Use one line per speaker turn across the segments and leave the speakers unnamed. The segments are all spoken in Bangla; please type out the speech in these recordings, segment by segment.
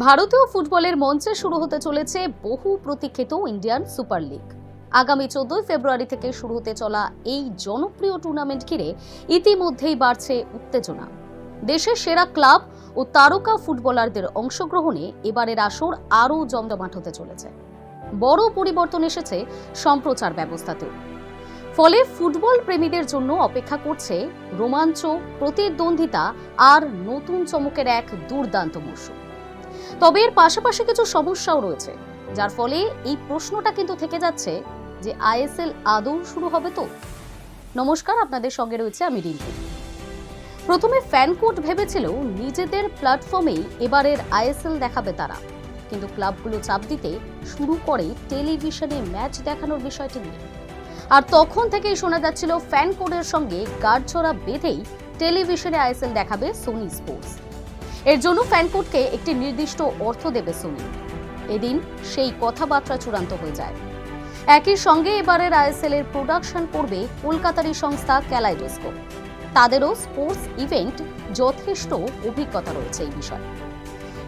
ভারতীয় ফুটবলের মঞ্চে শুরু হতে চলেছে বহু প্রতীক্ষিত ইন্ডিয়ান সুপার লিগ। আগামী চোদ্দই ফেব্রুয়ারি থেকে শুরু হতে চলা এই জনপ্রিয় টুর্নামেন্ট ঘিরে ইতিমধ্যেই বাড়ছে উত্তেজনা। দেশের সেরা ক্লাব ও তারকা ফুটবলারদের অংশগ্রহণে এবারের আসর আরও জমজমাট হতে চলেছে। বড় পরিবর্তন এসেছে সম্প্রচার ব্যবস্থাতেও। ফলে ফুটবল প্রেমীদের জন্য অপেক্ষা করছে রোমাঞ্চ, প্রতিদ্বন্দ্বিতা আর নতুন চমকের এক দুর্দান্ত মরশুম। তবে এর পাশাপাশি কিছু সমস্যাও রয়েছে, যার ফলে এই প্রশ্নটা কিন্তু থেকে যাচ্ছে যে আইএসএল আদৌ শুরু হবে তো। নমস্কার, আপনাদের সঙ্গে রয়েছে আমি রিঙ্কু। প্রথমে ফ্যান কোড ভেবেছিল নিজেদের প্ল্যাটফর্মেই এবারের আইএসএল দেখাবে তারা, কিন্তু ক্লাবগুলো চাপ দিতে শুরু করে টেলিভিশনে ম্যাচ দেখানোর বিষয়টি নিয়ে। আর তখন থেকেই শোনা যাচ্ছিল ফ্যান কোডের সঙ্গে গাঢ়ছড়া বেঁধেই টেলিভিশনে আইএসএল দেখাবে সোনি স্পোর্টস। এর জন্য ফ্যানকোডকে একটি নির্দিষ্ট অর্থ দেবে সোনি এদিন সেই কথাবার্তা চূড়ান্ত হয়ে যায়। একই সঙ্গে এবারের আইএসএল এর প্রোডাকশন করবে কলকাতারি সংস্থা ক্যালাইডোস্কোপ তাদেরও স্পোর্টস ইভেন্ট যথেষ্ট অভিজ্ঞতা রয়েছে এই বিষয়ে।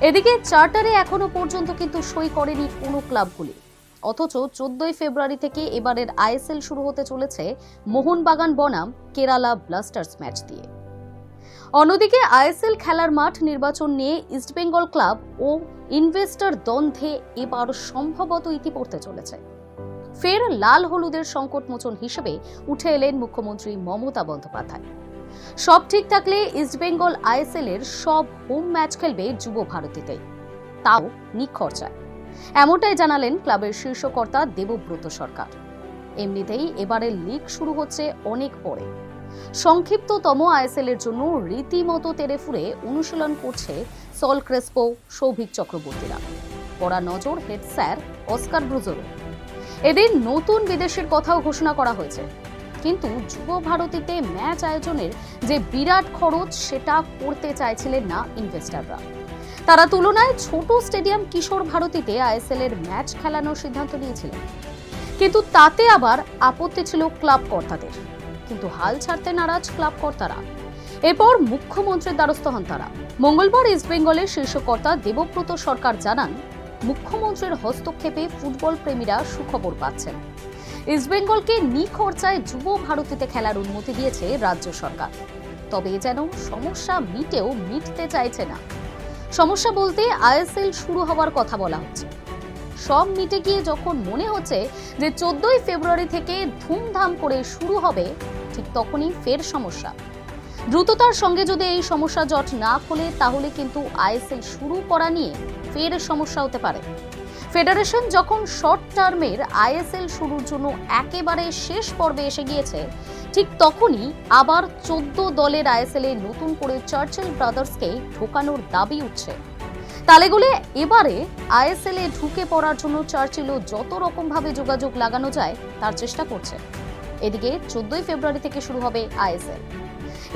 এদিকে চার্টারে এখনও পর্যন্ত কিন্তু সই করেনি কোনো ক্লাবগুলি অথচ চোদ্দই ফেব্রুয়ারি থেকে এবারের আইএসএল শুরু হতে চলেছে মোহনবাগান বনাম কেরালা ব্লাস্টার্স ম্যাচ দিয়ে। অন্যদিকে আইএসএল খেলার মাঠ নির্বাচন নিয়ে ইস্টবেঙ্গল ক্লাব ও ইনভেস্টর দ্বন্দ্বে এবার সম্ভবত ইতি পড়তে চলেছে। ফের লাল হলুদের সংকটমোচন হিসেবে উঠে এলেন মুখ্যমন্ত্রী মমতা বন্দ্যোপাধ্যায়। সব ঠিক থাকলে ইস্টবেঙ্গল আইএসএল এর সব হোম ম্যাচ খেলবে যুব ভারতীতে তাও নিখরচায়। এমনটাই জানালেন ক্লাবের শীর্ষকর্তা দেবব্রত সরকার। এমনিতেই এবারের লিগ শুরু হচ্ছে অনেক পরে। সংক্ষিপ্ততম আইএসএল এর জন্য রীতিমতো তেরে ফুরে অনুশীলন করছে সল ক্রেসপো, সৌভিক চক্রবর্তীরা। পড়া নজর হেড স্যার অস্কার ব্রুজোরও এদিন নতুন বিদেশের কথাও ঘোষণা করা হয়েছে। কিন্তু যুব ভারতীতে ম্যাচ আয়োজনের যে বিরাট খরচ, সেটা করতে চাইছিলেন না ইনভেস্টাররা। তারা তুলনায় ছোট স্টেডিয়াম কিশোর ভারতীতে আইএসএল এর ম্যাচ খেলানোর সিদ্ধান্ত নিয়েছিলেন। কিন্তু তাতে আবার আপত্তি ছিল ক্লাব কর্তাদের। কিন্তু হাল ছাড়তে নারাজ ক্লাব কর্তারা। এরপর মুখ্যমন্ত্রীর দ্বারস্থ হন তারা। মঙ্গলবার ইস্টবেঙ্গলের শীর্ষকর্তা দেবব্রত সরকার জানান, মুখ্যমন্ত্রীর হস্তক্ষেপে ফুটবল প্রেমীরা সুখবর পাচ্ছেন। ইস্টবেঙ্গলকে নিখরচায় যুব ভারতীতে খেলার অনুমতি দিয়েছে রাজ্য সরকার। তবে যেন সমস্যা মিটেও মিটতে চাইছে না। সমস্যা বলতে আইএসএল শুরু হওয়ার কথা বলা হচ্ছে। সব মিটে গিয়ে যখন মনে হচ্ছে যে চোদ্দই ফেব্রুয়ারি থেকে ধুমধাম করে শুরু হবে ঠিক তখনই ফের সমস্যা। দ্রুততার সঙ্গে যদি এই সমস্যা জট না খোলে, তাহলে কিন্তু আইএসএল শুরু করা নিয়ে ফের সমস্যা হতে পারে। ফেডারেশন যখন শর্ট টার্মের আইএসএল শুরুর জন্য একেবারে শেষ পর্বে এসে গিয়েছে, ঠিক তখনই আবার চোদ্দ দলের আইএসএল এ নতুন করে চার্চেল ব্রাদার্সকে ঢোকানোর দাবি উঠছে। তালেগুলে এবারে আইএসএল এ ঢুকে পড়ার জন্য চার্চিলও যত রকম ভাবে যোগাযোগ লাগানো যায়, তার চেষ্টা করছে। এদিকে চোদ্দই ফেব্রুয়ারি থেকে শুরু হবে আইএসএল।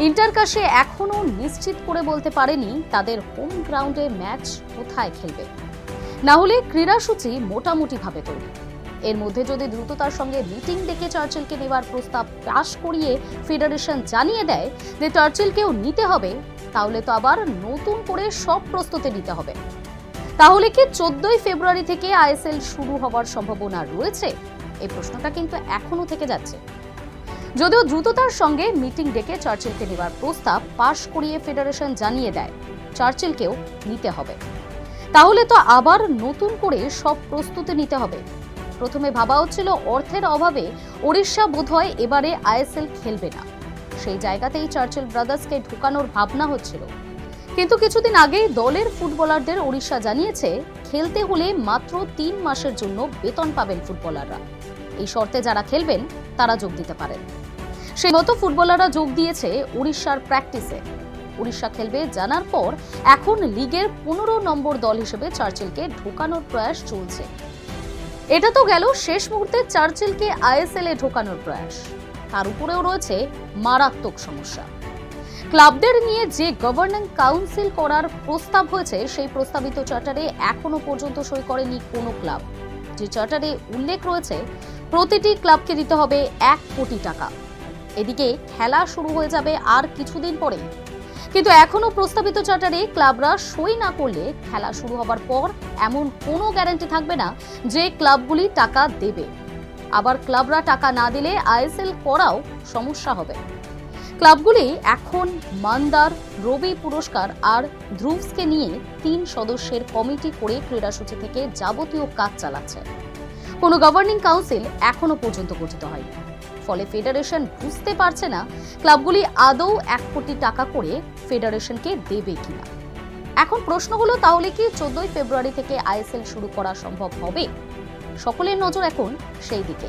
ইন্টার কাশে এখনও নিশ্চিত করে বলতে পারেনি তাদের হোম গ্রাউন্ডে ম্যাচ কোথায় খেলবে। না হলে ক্রীড়াসূচি মোটামুটিভাবে তৈরি। এর মধ্যে যদি দ্রুততার সঙ্গে মিটিং ডেকে চার্চিলকে নেবার প্রস্তাব পাশ করিয়ে ফেডারেশন জানিয়ে দেয় যে চার্চিলকেও নিতে হবে, তাহলে তো আবার নতুন করে সব প্রস্তুতি নিতে হবে। তাহলে কি চোদ্দই ফেব্রুয়ারি থেকে আইএসএল শুরু হওয়ার সম্ভাবনা রয়েছে? এই প্রশ্নটা কিন্তু এখনও থেকে যাচ্ছে। যদিও দ্রুততার সঙ্গে মিটিং ডেকে চার্চিলকে নেবার প্রস্তাব পাশ করিয়ে ফেডারেশন জানিয়ে দেয়, চার্চিলকেও নিতে হবে। তাহলে তো আবার নতুন করে সব প্রস্তুতি নিতে হবে। প্রথমে ভাবা হচ্ছিল অর্থের অভাবে ওড়িশা বোধহয় এবারে আইএসএল খেলবে না। সেই জায়গাতেই চার্চিল ব্রাদার্সকে ঢুকানোর ভাবনা হচ্ছিল। কিন্তু কিছুদিন আগেই দলের ফুটবলারদের ওড়িশা জানিয়েছে, খেলতে হলে মাত্র তিন মাসের জন্য বেতন পাবেন ফুটবলাররা। এই শর্তে যারা খেলবেন, তারা যোগ দিতে পারেন। সেই মতো ফুটবলাররা যোগ দিয়েছে উড়িষ্যার প্র্যাকটিসে। উড়িষ্যা খেলবে জানার পর এখন লিগের পনেরো নম্বর দল হিসেবে চার্চিলকে ঢোকানোর প্রয়াস চলছে। এটা তো গেল শেষ মুহূর্তে চার্চিলকে আইএসএল এ ঢোকানোর প্রয়াস। তার উপরেও রয়েছে মারাত্মক সমস্যা। ক্লাবদের নিয়ে যে গভর্নিং কাউন্সিল করার প্রস্তাব হয়েছে, সেই প্রস্তাবিত চার্টারে এখনও পর্যন্ত সই করেনি কোনো ক্লাব। যে চার্টারে উল্লেখ রয়েছে, প্রতিটি ক্লাবকে দিতে হবে এক কোটি টাকা। এদিকে খেলা শুরু হয়ে যাবে আর কিছুদিন পরে কিন্তু এখনও প্রস্তাবিত চার্টারে ক্লাবরা সই না করলে খেলা শুরু হবার পর এমন কোনো গ্যারান্টি থাকবে না যে ক্লাবগুলি টাকা দেবে। আবার ক্লাবরা টাকা না দিলে আইএসএল করাও সমস্যা হবে। ক্লাবগুলি এখন মান্দার রবি পুরস্কার আর ধ্রুভসকে নিয়ে তিন সদস্যের কমিটি করে ক্রীড়াসূচি থেকে যাবতীয় কাজ চালাচ্ছে। কোনো গভর্নিং কাউন্সিল এখনও পর্যন্ত গঠিত হয়নি। ফলে ফেডারেশন বুঝতে পারছে না ক্লাবগুলি আদৌ এক কোটি টাকা করে ফেডারেশনকে দেবে কিনা। এখন প্রশ্ন হলো, তাহলে কি চোদ্দই ফেব্রুয়ারি থেকে আইএসএল শুরু করা সম্ভব হবে? সকলের নজর এখন সেই দিকে।